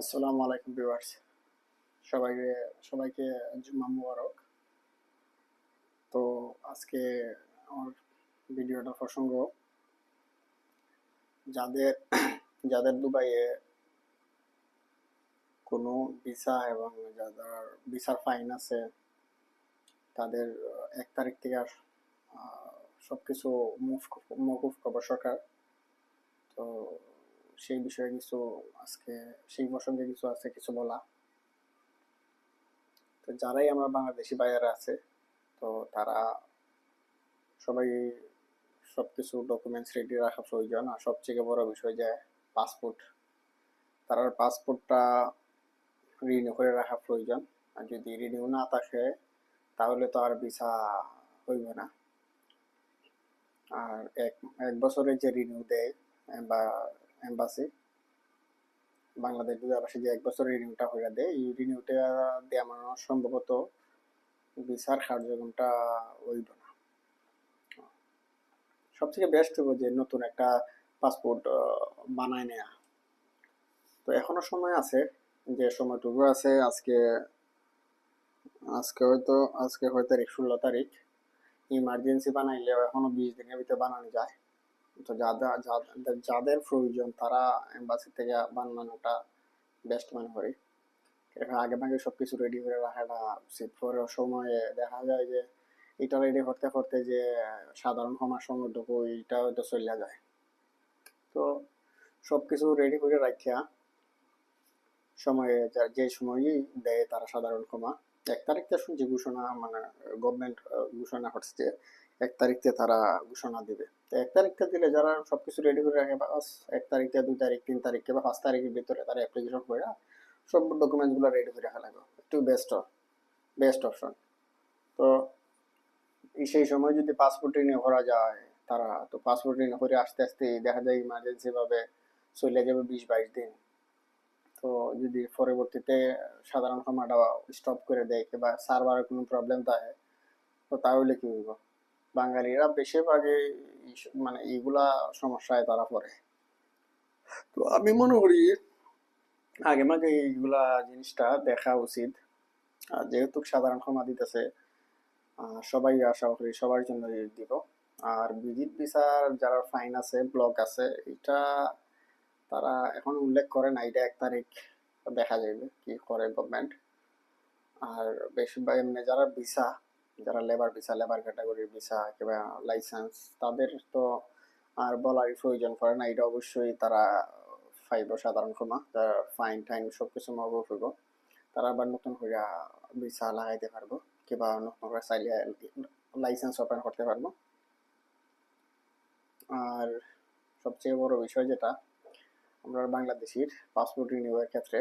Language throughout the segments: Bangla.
আসসালামু আলাইকুম ভিউয়ার্স। সবাইকে সবাইকে জুম্মা মুবারক। তো আজকে আমার ভিডিওটা প্রসঙ্গ, যাদের যাদের দুবাইয়ে কোনো ভিসা এবং যাদের ভিসার ফাইন আছে, তাদের এক তারিখ থেকে সব কিছু মুভ মকুফ করবে সরকার। তো সেই বিষয়ে কিছু আজকে, সেই প্রসঙ্গে কিছু আছে, কিছু বলা। তো যারাই আমরা বাংলাদেশি বাইরে আছে, তো তারা সবাই সবকিছু ডকুমেন্টস রেডি রাখা প্রয়োজন। আর সবথেকে বড় বিষয় যে পাসপোর্ট তার পাসপোর্টটা রিনিউ করে রাখা প্রয়োজন। আর যদি রিনিউ না থাকে, তাহলে তো আর ভিসা হইবে না। আর এক এক বছরের যে রিনিউ দেয়, বা এম্বাসি, বাংলাদেশ দূতাবাসে যে এক বছর রিনিউটা হয়ে দেয়, এই রিনিউটা দেওয়া মানে সম্ভবত ভিসার কার্যক্রমটা হইব না। সবথেকে বেস্ট হবে যে নতুন একটা পাসপোর্ট বানায় নেয়া। তো এখনও সময় আছে, যে সময়টুকু আছে, আজকে আজকে হয়তো আজকে হয়তো তারিখ, ষোলো তারিখ। ইমার্জেন্সি বানাইলেও এখনও বিশ দিনের ভিতরে বানানো যায়। তো যাদের যাদের প্রয়োজন তারা এম্বাসি থেকে বানানোটা বেস্ট মনে করি এখানে আগে ভাগে সব কিছু রেডি করে রাখাটা উচিত পরে সময়ে দেখা যায় যে, এটা রেডি করতে করতে যে, সাধারণ ক্ষমার সময়টুকু এইটা হয়তো চলে যায়। তো সব কিছু রেডি করে রাখিয়া, সময়ে যে সময়ই দেয় তারা সাধারণ ক্ষমা। এক তারিখতে শুনছি ঘোষণা মানে গভর্নমেন্ট ঘোষণা যে এক তারিখতে তারা ঘোষণা দিবে। তো এক তারিখতে দিলে যারা সবকিছু রেডি করে রাখে, বাস, এক তারিখে দুই তারিখ, তিন তারিখে বা পাঁচ তারিখের ভিতরে তারা অ্যাপ্লিকেশন করে, সব ডকুমেন্টসগুলো রেডি করে রাখা লাগবে। একটু বেস্ট বেস্ট অপশন তো সেই সময় যদি পাসপোর্ট রিনিউ করা যায় তারা, তো পাসপোর্ট রিনিউ করে আস্তে আস্তে দেখা যায় ইমার্জেন্সিভাবে চলে যাবে বিশ বাইশ দিন। তো যদি পরবর্তীতে সাধারণ ক্ষমাটা স্টপ করে দেয় কিংবা সার্ভারের কোনো প্রবলেম থাকে, তো তাহলে কি হইব? বাঙালিরা বেশিরভাগই মানে এইগুলা সমস্যায় তারা পড়ে। তো আমি মনে করি আগে মাঝে এইগুলা জিনিসটা দেখা উচিত। আর যেহেতু সাধারণ ক্ষমা দিতেছে সবাই আশা করি সবার জন্য দিব। আর ভিজিট বিচার যারা ফাইন আছে ব্লক আছে, এটা তারা এখন উল্লেখ করে না, এটা এক তারিখ দেখা যাবে কি করে গভর্নমেন্ট আর বেশিরভাগ এমনি যারা ভিসা যারা লেবার ভিসা লেবার ক্যাটাগরির ভিসা কিংবা লাইসেন্স তাদের তো আর বলারই প্রয়োজন পড়ে না, এটা অবশ্যই তারা ফাইব সাধারণ ক্ষমা যারা ফাইন টাইন সব কিছু মগব হইব। তারা আবার নতুন করে ভিসা লাগাইতে পারব, কিংবা নতুন করে চাইলে লাইসেন্স ওপেন করতে পারব। আর সবচেয়ে বড় বিষয় যেটা আমরা বাংলাদেশির পাসপোর্ট রিনিউয়ের ক্ষেত্রে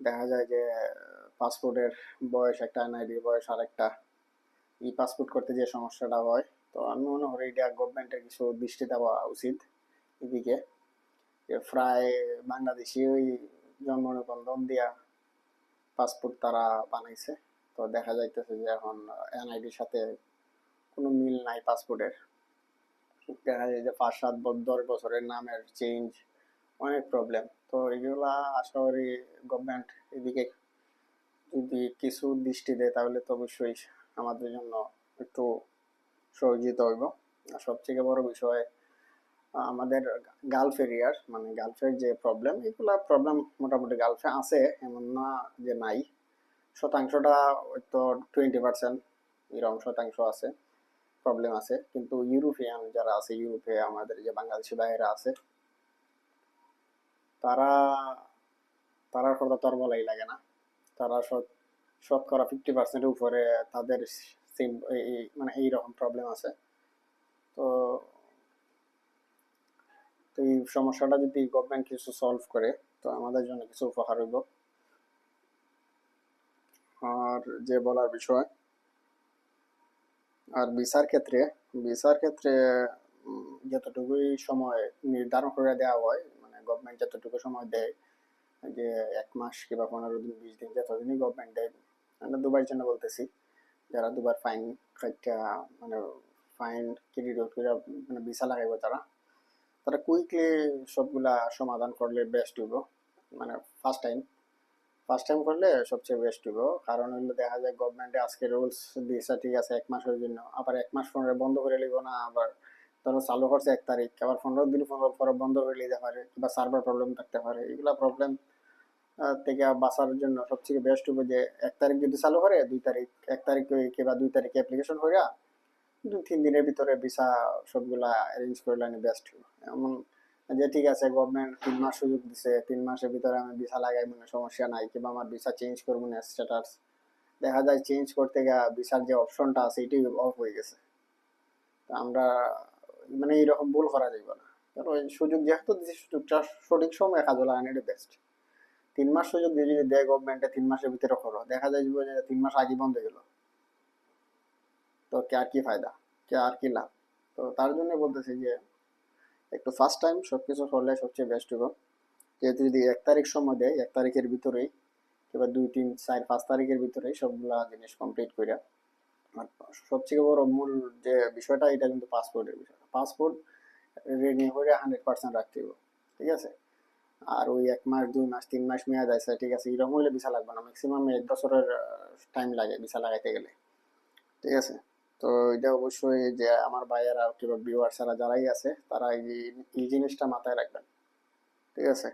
দেখা যায় যে পাসপোর্টের বয়স একটা এনআইডির বয়স আরেকটা। ই পাসপোর্ট করতে যে সমস্যাটা হয়, তো আমি মনে করি এটা গভর্নমেন্টের কিছু দৃষ্টি দেওয়া উচিত এদিকে। যে প্রায় বাংলাদেশি ওই জন্ম নিবন্ধন দিয়া পাসপোর্ট তারা বানাইছে। তো দেখা যাইতেছে যে এখন এনআইডির সাথে কোনো মিল নাই পাসপোর্টের দেখা যায় যে পাঁচ, সাত, দশ বছরের নামের চেঞ্জ অনেক প্রবলেম তো এগুলা আশা করি গভর্নমেন্ট এদিকে যদি কিছু দৃষ্টি দেয়, তাহলে তো অবশ্যই আমাদের জন্য একটু সহযোগিতা হইব। আর সবথেকে বড় বিষয়, আমাদের গালফ এরিয়ার মানে গালফের যে প্রবলেম এগুলা প্রবলেম মোটামুটি গালফে আছে, এমন না যে নাই। শতাংশটা হয়তো টোয়েন্টি পার্সেন্ট এরকম শতাংশ আছে প্রবলেম আছে। কিন্তু ইউরোপিয়ান যারা আছে, ইউরোপে আমাদের যে বাংলাদেশি বাইরে আছে তারা তারার কথা তো আর বলাই লাগে না। তারা শত- শতকরা ফিফটি পার্সেন্টের উপরে তাদের সিম মানে এইরকম প্রবলেম আছে। তো তো এই সমস্যাটা যদি গভর্নমেন্ট কিছু সলভ করে, তো আমাদের জন্য কিছু উপকার হইব। আর যে বলার বিষয়, আর বিচার ক্ষেত্রে বিচার ক্ষেত্রে যতটুকুই সময় নির্ধারণ করে দেওয়া হয় গভর্নমেন্ট যতটুকু সময় দেয়, যে এক মাস কিংবা পনেরো দিন, বিশ দিন যতদিনই গভর্নমেন্ট দেয়, আমরা দুবার জন্য বলতেছি, যারা দুবার ফাইন কাইটা মানে ফাইন ক্রেডিট করে মানে ভিসা লাগাইব তারা তারা কুইকলি সবগুলা সমাধান করলে বেস্ট হইব। মানে ফার্স্ট টাইম ফার্স্ট টাইম করলে সবচেয়ে বেস্ট হইব। কারণ হইল দেখা যায় গভর্নমেন্টে আজকে রুলস দিয়েছে ঠিক আছে, এক মাসের জন্য, আবার এক মাস পরে বন্ধ করে লিব না, আবার ধরো চালু করছে এক তারিখ, আবার পনেরো দিন পর বন্ধ করে নিতে পারে কিংবা সার্ভার প্রবলেম থাকতে পারে। এগুলা প্রবলেম থেকে বাঁচার জন্য সবথেকে বেস্ট হবে যে এক তারিখ যদি চালু করে, দুই তারিখ, এক তারিখ কিংবা দুই তারিখে অ্যাপ্লিকেশন করিয়া দুই, তিন দিনের ভিতরে ভিসা সবগুলা অ্যারেঞ্জ করে করলে বেস্ট এমন যে ঠিক আছে গভর্নমেন্ট তিন মাস সুযোগ দিছে, তিন মাসের ভিতরে আমি ভিসা লাগাই, মনে সমস্যা নাই, কিংবা আমার ভিসা চেঞ্জ করব না স্ট্যাটাস দেখা যায় চেঞ্জ করতে গিয়ে ভিসার যে অপশনটা আছে, এটাই অফ হয়ে গেছে। আমরা মানে এইরকম ভুল করা যাবে না। কারণ সুযোগ যেহেতু দিচ্ছে সুযোগটা সঠিক সময় কাজে লাগানো এটা বেস্ট তিন মাস সুযোগ দিয়ে যদি দেয় গভর্নমেন্টে তিন মাসের ভিতরে করো। দেখা যায় যে তিন মাস আগে বন্ধ গেল। তো কে আর কি ফায়দা? কে আর কি লাভ? তো তার জন্য বলতেছি যে, একটু ফার্স্ট টাইম সব কিছু করলে সবচেয়ে বেস্ট হবে যেহেতু যদি এক তারিখ সময় দেয়, এক তারিখের ভিতরেই, কিংবা দুই, তিন, চার, পাঁচ তারিখের ভিতরেই সবগুলা জিনিস কমপ্লিট করে সবচেয়ে বড় মূল যে বিষয়টা, এটা কিন্তু পাসপোর্টের বিষয়। পাসপোর্ট রেডি করে হান্ড্রেড পার্সেন্ট রাখতে হবে ঠিক আছে? আর ওই এক মাস, দুই মাস, তিন মাস মেয়াদ আছে, ঠিক আছে? এরকম হলে ভিসা লাগবে না ম্যাক্সিমাম এক বছরের টাইম লাগে ভিসা লাগাইতে গেলে, ঠিক আছে? তো এটা অবশ্যই যে আমার ভাইয়েরা কিংবা ভিউয়ার্সরা যারাই আছে, তারা এই জিনিসটা মাথায় রাখবেন, ঠিক আছে?